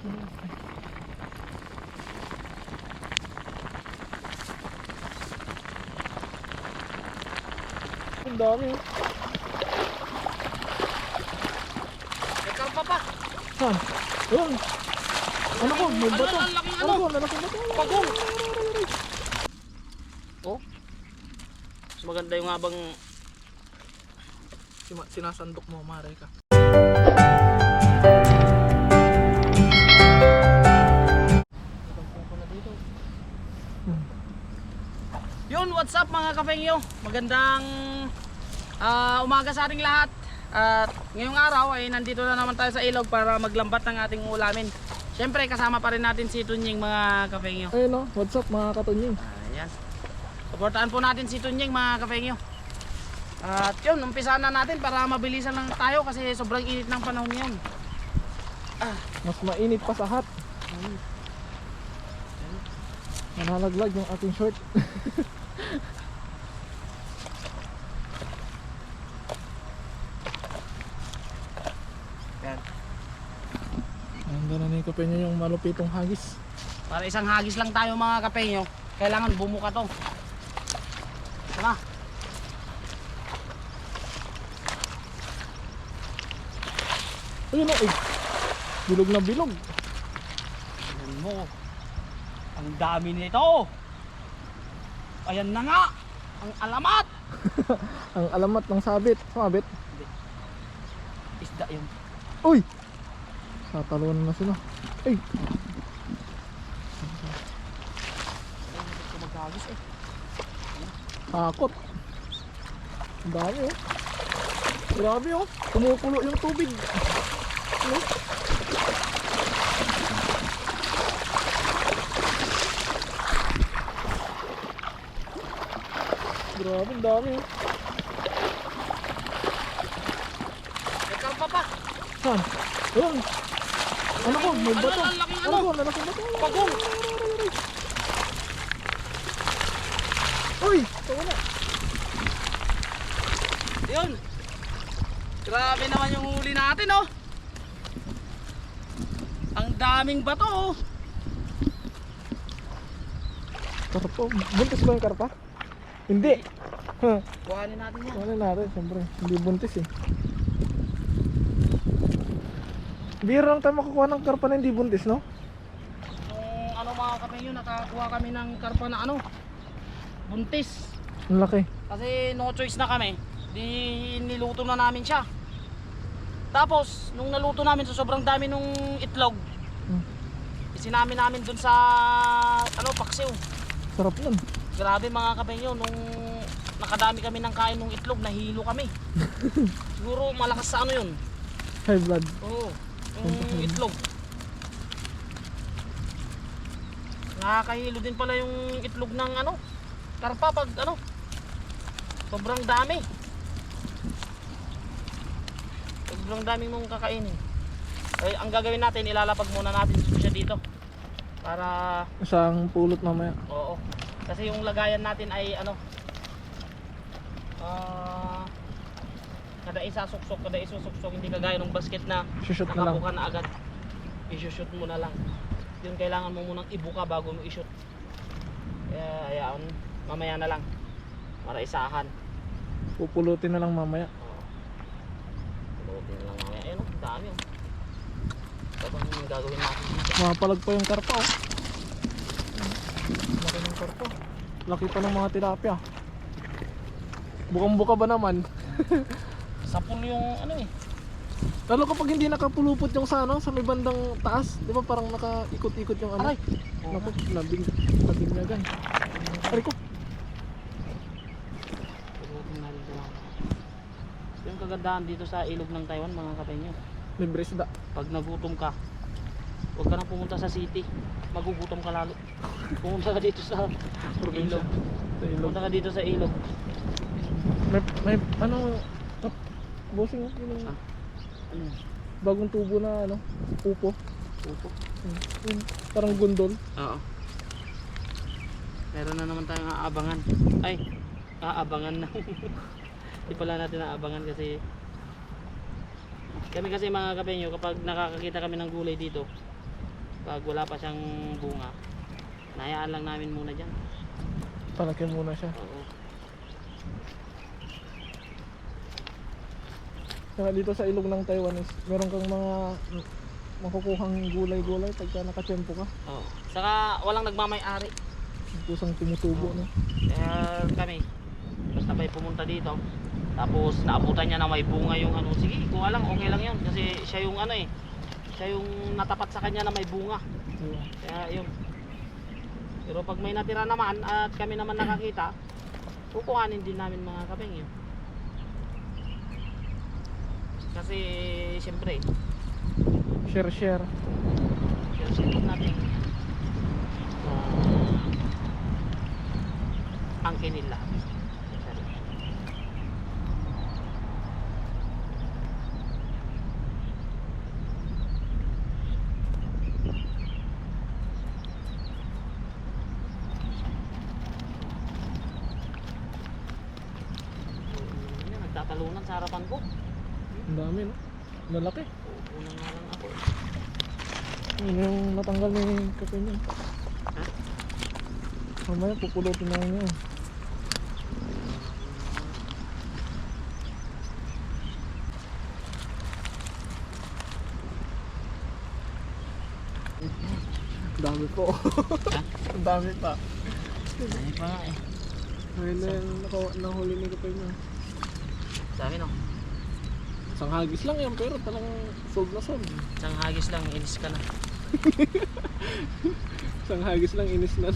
Ang dami oh. May karpa pa. Saan? Ayun. Ano ko? May Ano, bato. Ano ano? ko? Lalaking bato. Pagong. Oh. Mas maganda yung habang Sinasandok mo, mare ka. What's up mga kapengyo? Magandang ah, umaga sa ating lahat. At ngayong araw ay nandito na naman tayo sa ilog para maglambat ng ating ulamin. Siyempre kasama pa rin natin si Tunying mga kapengyo. Ayun oh. What's up mga katunying? Ayan. Suportahan po natin si Tunying mga kapengyo. At yun, umpisa na natin para mabilisan lang tayo kasi sobrang init ng panahon ngayon. Mas mainit pa sa hat. Nanalaglag yung ating short. Yan. Na niya yung malupitong hagis. Para isang hagis lang tayo mga kapengyo, kailangan bumuka to. Tara. Ayun oh. Eh. Bilog na bilog. Tingnan mo. Ang dami nito. Ayan na nga. Ang alamat. Ang alamat ng sabit. Sabit. Isda yun. Uy! Tatalunan na sila. Ay! Takot. Ang dami oh. Grabe oh. Kumukulo yung tubig. Ano? Grabe, ang dami oh. May karpa pa. Saan? Ayun. Ano ko? May Ano, bato. ang laking Ano ano? ko? Lalaking bato. Pagong. Uy! Tawa na. Yun. Grabe naman yung huli natin oh. Ang daming bato oh. Karpa. Buntis ba yung karpa? Hindi. Ha. Kuhanin natin yan. Ano natin, siyempre. Hindi buntis eh. Biro lang tayo makukuha ng karpa na hindi buntis, no? Nung ano mga kapengyo, nakakuha kami ng karpa na ano, buntis. Ang laki. Kasi no choice na kami. Di niluto na namin siya. Tapos, nung naluto namin sa sobrang dami nung itlog, Hmm. isinamin namin dun sa ano, paksiw. Sarap nun. Grabe mga kapengyo, nung nakadami kami ng kain ng itlog, nahilo kami. Siguro malakas sa ano yun. High blood. Oo, yung itlog. Nakakahilo din pala yung itlog ng ano, karpa pag ano, sobrang dami. Sobrang dami mong kakainin. Ay, ang gagawin natin, ilalapag muna natin siya dito. Para, Isang pulot mamaya. oo. Kasi yung lagayan natin ay ano, ah, kada isa suksok, kada isa suksok, hindi kagaya ng basket na Shoot na lang. nakabuka na agad i-shoot mo na lang yun kailangan mo munang ibuka bago mo i-shoot kaya hayaan mamaya na lang para isahan Pupulutin na lang mamaya. Pulutin na lang mamaya ayun ang dami oh ito bang gagawin natin dito Mapalag pa yung karpa, oh. Laki ng karpa. Laki pa ng mga tilapia. Bukang-buka ba naman? sapon yung ano eh Lalo kapag hindi nakapulupot yung sa ano, sa may bandang taas, di ba parang nakaikot-ikot yung ano? aray Naku, labing, labing na gan. Aray ko. na yung kagandahan dito sa ilog ng Taiwan mga kapenyo Libre isda. pag nagutom ka huwag ka nang pumunta sa city magugutom ka lalo pumunta ka dito sa ilog Sa ilog. pumunta ka dito sa ilog May, may, ano, bossing, oh, yun yung Ah. ano bagong tubo na, ano, upo. upo Hmm. Yun, parang gundol. Oo. Meron na naman tayong aabangan. Ay, aabangan na. Hindi pala natin aabangan kasi kami kasi mga kapenyo kapag nakakakita kami ng gulay dito Pag wala pa siyang bunga, nayaan lang namin muna dyan. Palakin muna siya. Oo. Saka dito sa ilog ng Taiwan is meron kang mga makukuhang gulay-gulay pagka nakatsempo ka. Oo. Saka walang nagmamay-ari. Kusang tumutubo no. Kaya kami, basta may pumunta dito, tapos naabutan niya na may bunga yung ano, sige, kung alam, okay lang yun. Kasi siya yung ano eh, siya yung natapat sa kanya na may bunga. Diba? Kaya yun. Pero pag may natira naman at kami naman nakakita, kukuhanin din namin mga kapeng yun. Kasi siyempre, Share share. Kasi natin uh, angkin nila. Yan, Nagtatalunan sa harapan ko. Ang dami no. Lalaki. Una nga lang ako. Yun yung natanggal ni kape niya. Ha? Mamaya pupulutin na niya. Ang dami po. Ang dami pa. Dami pa nga eh. Ngayon na yung naka- nahuli ni kape niya. Dami no. Isang hagis lang yan pero talagang sold na sold. Isang hagis lang, inis ka na. Isang hagis lang inis na.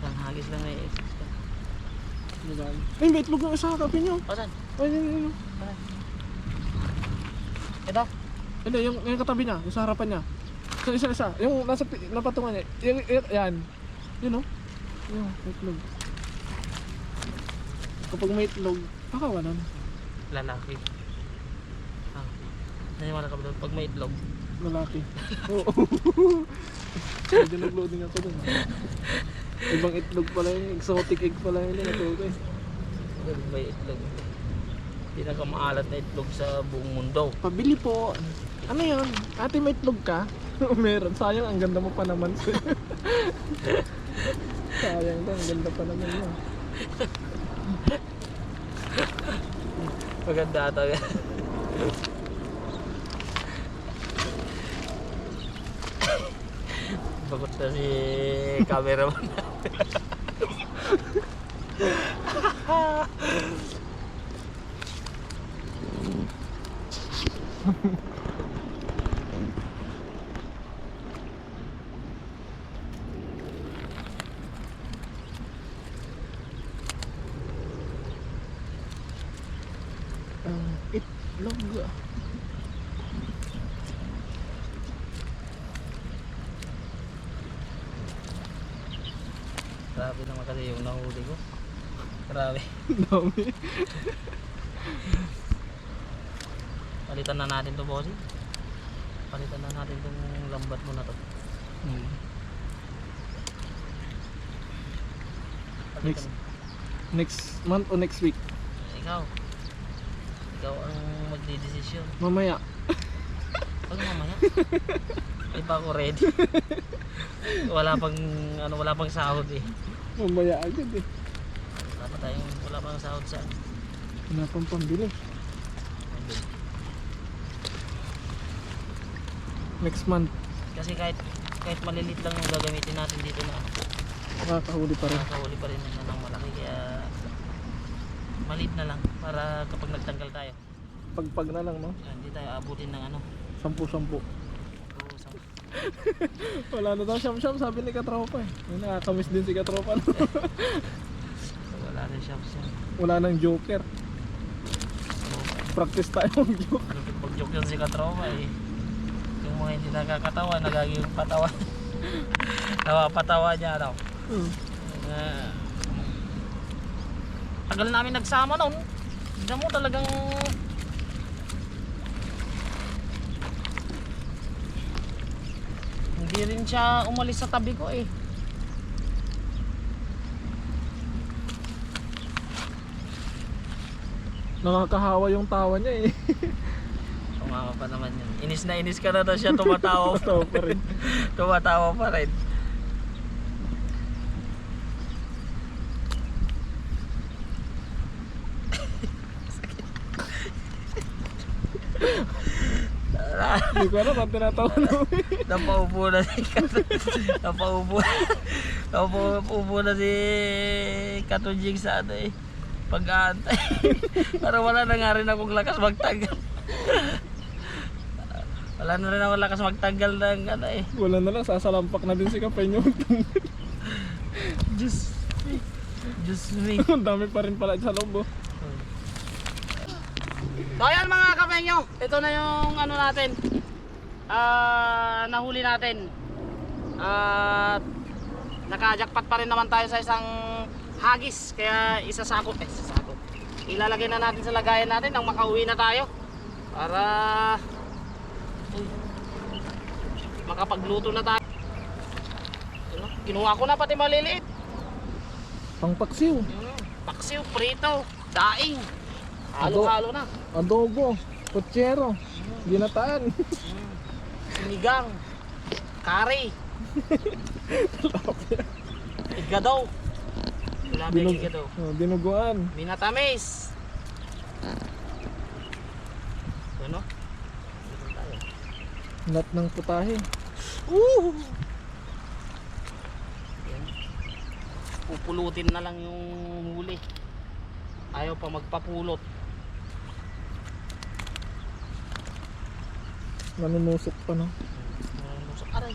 Isang hagis lang na inis ka. Ay, may itlog ng isa kape niyo. O saan? Ay, yun, yun, yun. Ito? Hindi, yung, yung katabi niya, yung sa harapan niya. Isa, isa, isa. Yung nasa pi- napatungan niya. Yung, yung, yan. Yun o. Yung may itlog. Kapag may itlog, pakawalan. Lalaki. Ah. Naniwala ka ba doon? Pag may itlog, Lalaki. Oo. Medyo nag-loading ako dun. Ibang itlog pala yun. Exotic egg pala yun. Natuloy. pag may itlog. Pinakamaalat na itlog sa buong mundo. Pabili po. Ano yun? Ate, may itlog ka? Meron. Sayang, ang ganda mo pa naman. Sayang daw, ang ganda pa naman mo. Maganda ata yan. Bagot na si cameraman. Ang itlog. Grabe naman kasi yung nahuli ko. Grabe. Dami. Palitan na natin to bossy. Palitan na natin tong lambat mo na to. Hmm. Palitan. Next. Next month o next week? Ikaw. Ikaw ang magdidesisyon. Mamaya. Pag mamaya. Ay pa ako ready. wala pang ano wala pang sahod eh. Mamaya agad eh. Tayong wala pang sahod sa Wala pang pambili. Next month, Kasi kahit kahit malilit lang yung gagamitin natin dito na makakahuli pa rin. nakakahuli pa rin na ng malaki kaya maliit na lang para kapag nagtanggal tayo Pagpag na lang, no? hindi tayo abutin ng ano Sampu-sampu. Wala na daw siyam-siyam, sabi ni Katropa eh. Nakakamiss din si Katropa. No? wala rin siya siya Wala nang joker. Practice tayo ng joke. pag joke yun si Katroma eh yung mga hindi nakakatawa nagaging patawa napapatawa niya ano Hmm. Ah. tagal namin nagsama noon hindi mo talagang hindi rin siya umalis sa tabi ko eh Nakakahawa yung tawa niya eh. Sumama pa naman yun. Inis na inis ka na daw siya, tumatawa Totoo pa rin. tumatawa pa rin. Hindi ko alam ang tinatawa namin. Napaupo na si. Napaupo. Napaupo na si Kato Jig sa ano eh. Pag-aantay. Para wala na nga rin akong lakas magtanggal. wala na rin akong lakas magtanggal ng ano eh. Wala na lang, sasalampak na din si Kapenyo. Diyos. Diyos me. Ang dami pa rin pala sa loob oh. So ayan mga kapengyo, ito na yung ano natin. Ah, nahuli natin. At naka-jackpot pa rin naman tayo sa isang hagis kaya isasakot eh sasakot. Ilalagay na natin sa lagayan natin nang makauwi na tayo para Uy, makapagluto na tayo. Ano? Kinuha ko na pati maliliit. Pangpaksiw. Mm, Paksiw, prito, daing. Halo-halo na. Adobo. Kutsero. Ginataan. Sinigang. Wala ba yung Dinug- oh, dinuguan. Minatamis. Ano? Nat ng putahe. Yan. Pupulutin na lang yung huli. Ayaw pa magpapulot. Nanunusok pa no. Nanusok. Aray.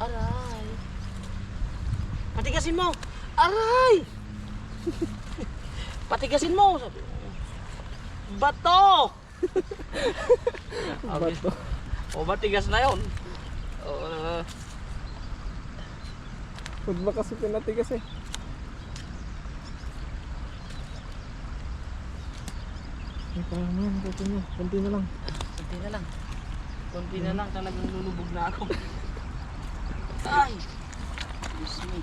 Aray. Patigasin mo. Aray. Patigasin mo. Sabi. Bato. Bato. O matigas na yun. Uh, Huwag ba kasi pinatigas eh. Ay, parang man, kasi nyo. Kunti na lang. Kunti na lang. Kunti na lang talagang lulubog na ako. Ay! Diyos me.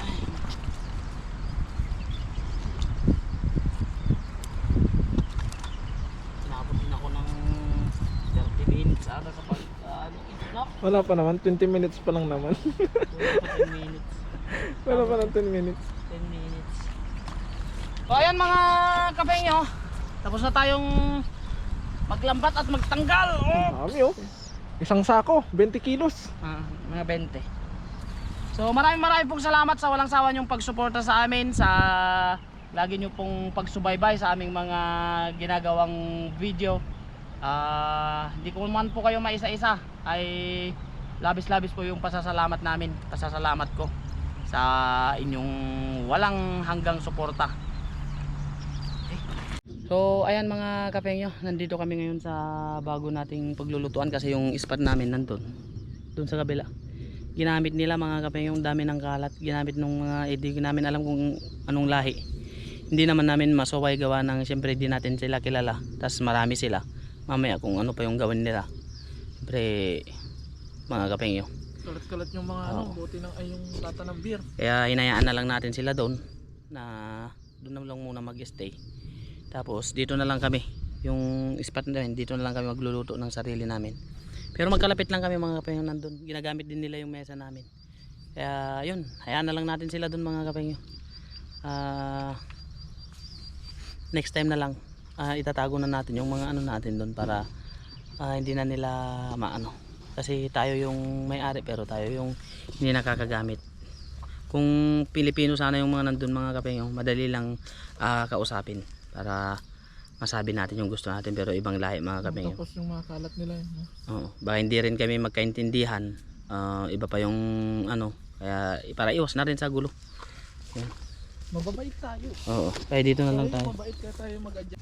Ay. Inabot din ako ng 30 minutes ata sa pag... ano, no? Wala pa naman, 20 minutes pa lang naman. Wala pa 10 minutes. Wala pa lang 10 minutes. 10 minutes. So ayan mga kapengyo. Tapos na tayong maglambat at magtanggal. Oh! Dami oh. Isang sako, 20 kilos. Ah, mga 20. So maraming maraming pong salamat sa walang sawa niyong pagsuporta sa amin sa lagi niyo pong pagsubaybay sa aming mga ginagawang video. Ah, hindi ko man po kayo maisa-isa ay labis-labis po yung pasasalamat namin, pasasalamat ko sa inyong walang hanggang suporta. So ayan mga kapengyo, nandito kami ngayon sa bago nating paglulutuan kasi yung spot namin nandun. Doon sa kabila. Ginamit nila mga kapengyo yung dami ng kalat. Ginamit nung mga hindi namin alam kung anong lahi. Hindi naman namin masaway gawa ng siyempre di natin sila kilala. Tapos marami sila. Mamaya kung ano pa yung gawin nila. Siyempre mga kapengyo. Kalat-kalat yung mga ano, buti ng ay yung lata ng beer. Kaya hinayaan na lang natin sila doon na doon na lang muna mag-stay. Tapos dito na lang kami. Yung spot na yun, dito na lang kami magluluto ng sarili namin. Pero magkalapit lang kami mga kapengyo nandun. Ginagamit din nila yung mesa namin. Kaya yun, hayaan na lang natin sila doon mga kapengyo. Ah next time na lang ah, itatago na natin yung mga ano natin doon para ah, hindi na nila maano. Kasi tayo yung may-ari pero tayo yung hindi nakakagamit kung Pilipino sana yung mga nandun mga kapengyo madali lang ah, kausapin para masabi natin yung gusto natin pero ibang lahi mga kapengyo Tapos yung mga kalat nila. no? Oo, baka hindi rin kami magkaintindihan Ah, iba pa yung ano kaya para iwas na rin sa gulo Yan. Mababait tayo. oo kaya dito na lang Tayo mabait kaya tayo mag-adjust.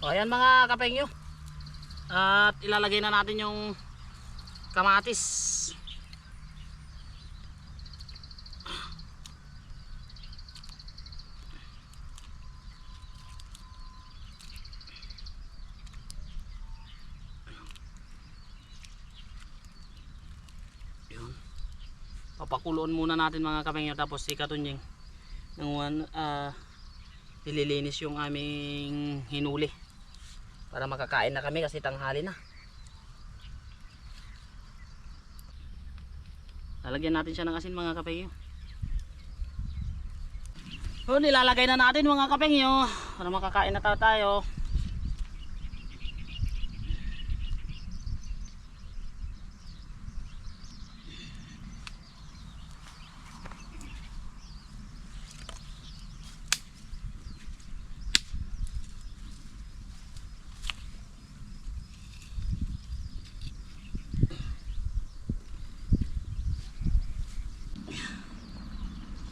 O ayan mga kapengyo. At ilalagay na natin yung kamatis. Papakuloon muna natin mga kapengyo tapos si Katunying nang uh, nililinis yung aming hinuli para makakain na kami kasi tanghali na. Lalagyan natin siya ng asin mga kapengyo so nilalagay na natin mga kapengyo para makakain na ta- tayo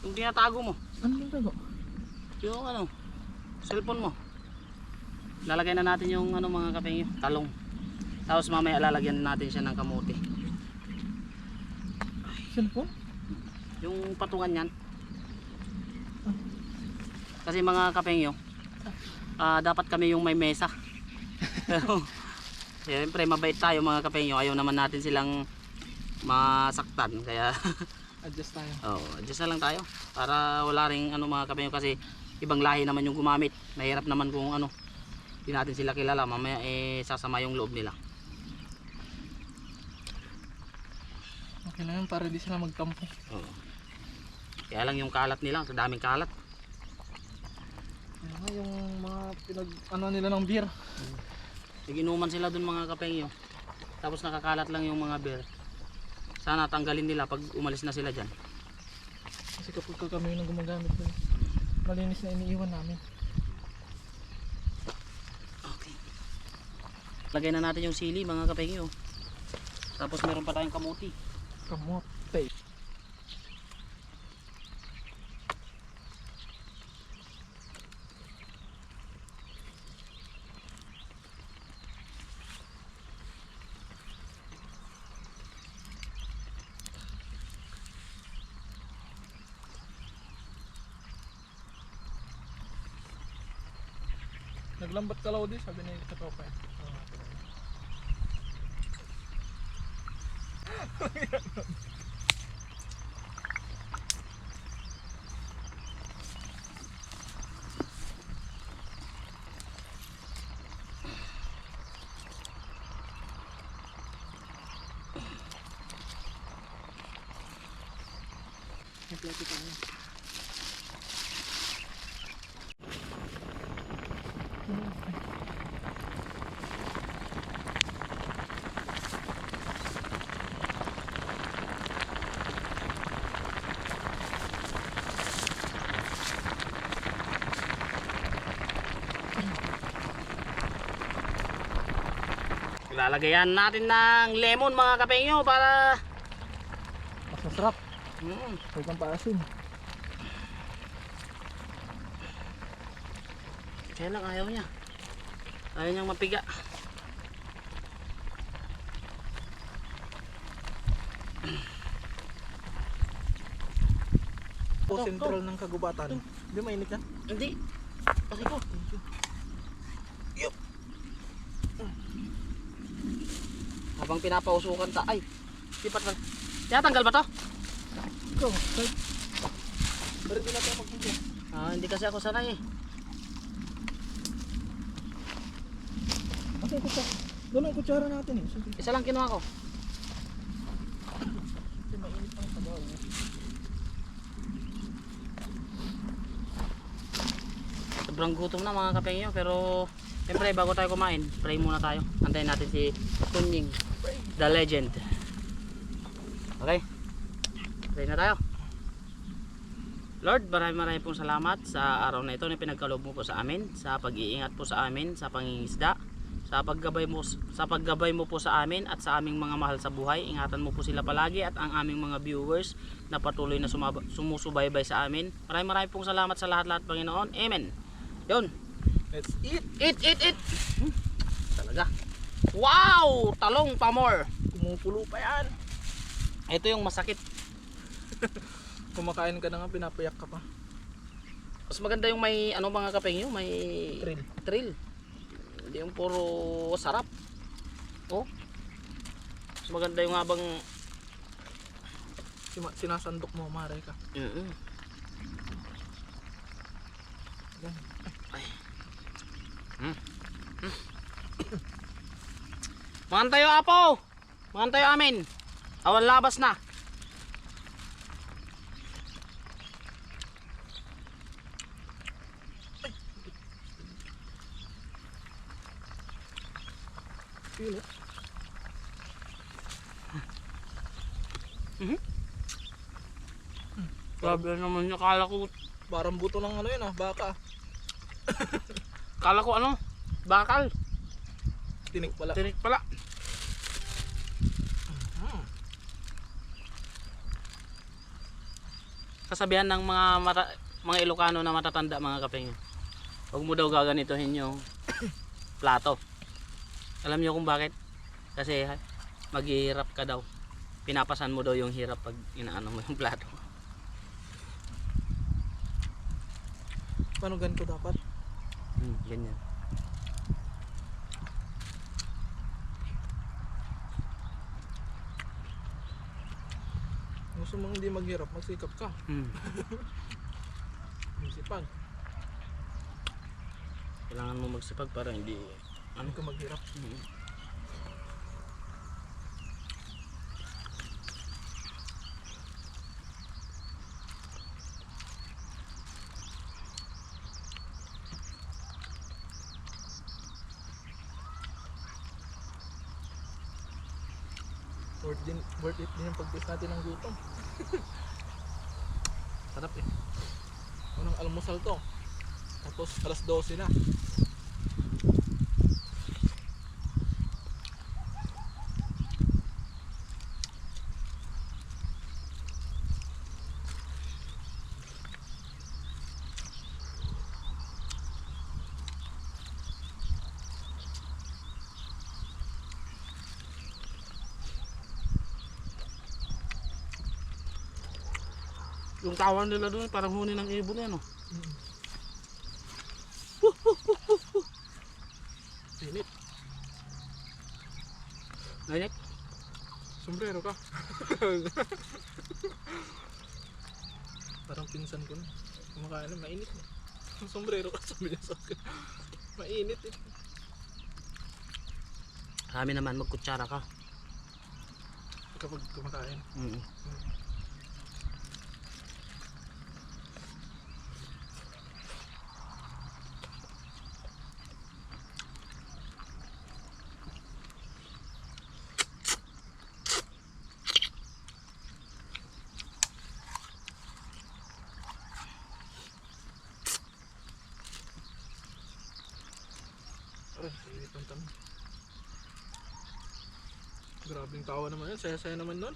yung tinatago mo. Ano yung tago? yung ano cellphone mo. Lalagay na natin yung ano mga kapengyo talong. Tapos mamaya lalagyan natin siya ng kamote. Cellphone? yung patungan yan. Kasi mga kapengyo ah, dapat kami yung may mesa. Pero siyempre mabait tayo mga kapengyo. Ayaw naman natin silang masaktan kaya Adjust tayo. oh, adjust na lang tayo para wala ring ano mga kapengyo kasi ibang lahi naman yung gumamit mahirap naman kung ano hindi natin sila kilala mamaya eh sasama yung loob nila Okay lang yun para di sila magkampo. Oo. Kaya lang yung kalat nila, sa daming kalat. Nga yung mga pinag ano nila ng beer. Naginuman sila dun mga kapengyo. Tapos nakakalat lang yung mga beer. Sana tanggalin nila pag umalis na sila dyan. Kasi kapag ka kami yung gumagamit nun, malinis na iniiwan namin. Okay. Lagay na natin yung sili mga kapengyo. Tapos meron pa tayong kamuti. Kamote. Naglambat ka din, sabi ni Katopa. eh. May plato tayo. Lalagayan natin ng lemon mga kapengyo para Mas masarap. mm, Huwag kang paasin. kaya lang ayaw niya. Ayaw niyang mapiga. O Ito, sentral ng kagubatan. Hindi mainit yan. Hindi. Kasi ko. Habang pinapausukan ta. Ay. Di pa Tinatanggal ba to? Side. Pero di natin magpunta. Ah, hindi kasi ako sanay eh. Yung kutsara? Doon ang kutsara natin eh. Sige. Isa lang kinuha ko. Kasi mainit ang sabaw. eh. Sobrang gutom na mga kapengyo pero siyempre bago tayo kumain, pray muna tayo. Antayin natin si Kunying, the legend. Okay? Pray na tayo. Lord, maraming maraming pong salamat sa araw na ito na pinagkaloob mo po sa amin, sa pag-iingat po sa amin, sa pangingisda, sa paggabay mo sa paggabay mo po sa amin at sa aming mga mahal sa buhay. Ingatan mo po sila palagi at ang aming mga viewers na patuloy na sumaba, sumusubaybay sa amin. Maraming maraming pong salamat sa lahat-lahat Panginoon. Amen. Yun. Let's eat! Eat, eat, eat. Hmm, talaga. Wow! Talong pa more. Kumukulo pa yan. Ito yung masakit. Kumakain ka na nga, pinapayak ka pa. Mas maganda yung may ano mga kapengyo, may Thrill. Thrill. Hindi yung puro sarap. Oh. Mas maganda yung habang sinasandok mo, mare ka. Mm Yan. Mangan tayo apo! Mangan tayo amin! Awan labas na! Yun eh. Grabe naman niya, kala ko, Parang buto ng ano yun ah, baka. kala ko ano, bakal, Tinik pala. tinik pala. Hmm. Kasabihan ng mga mata, mga Ilocano na matatanda mga kapeng. Huwag mo daw gaganituhin yung plato. Alam niyo kung bakit? Kasi maghihirap ka daw. Pinapasan mo daw yung hirap pag inaano mo yung plato. Paano ganito dapat? Hmm, ganyan. Gusto mong hindi maghirap, magsikap ka. Hmm. Magsipag. Kailangan mo magsipag para hindi Ano ka maghirap? Hmm. Worth, din, worth it din yung pag natin ng gutom. Sarap eh. Unang almusal to. Tapos alas 12 na. Yung tawan nila doon parang huni ng ibon yan oh. Mm. Init. Ganyan. Sombrero ka. Parang pinsan ko na. Kumakain na, mainit na. Sombrero ka, sabi niya sa akin. Mainit eh. Kami naman magkutsara ka. Kapag kumakain. Mm. Aray, init ng tanong. Grabing tawa naman yun. Saya-saya naman nun.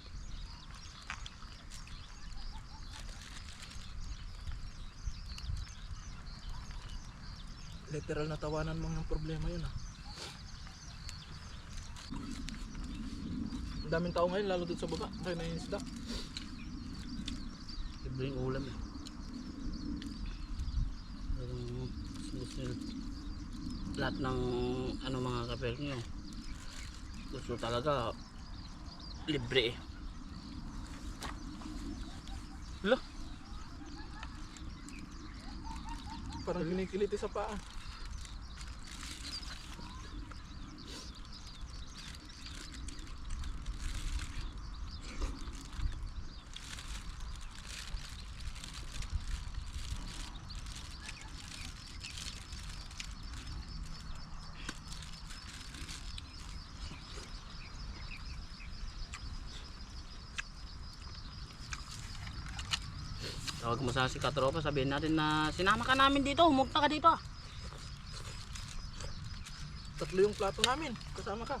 Literal na tawanan mo yung problema yun ah. Ang daming tao ngayon, lalo dito sa baba. Kaya na yung isda. Libre yung ulam eh. Pero gusto. Lahat ng ano mga kapel nyo. Gusto talaga libre eh. Hala, Parang kinikiliti sa paa. Tawag mo sa si Katropa, sabihin natin na sinama ka namin dito, humunta ka dito. Tatlo yung plato namin. Kasama ka.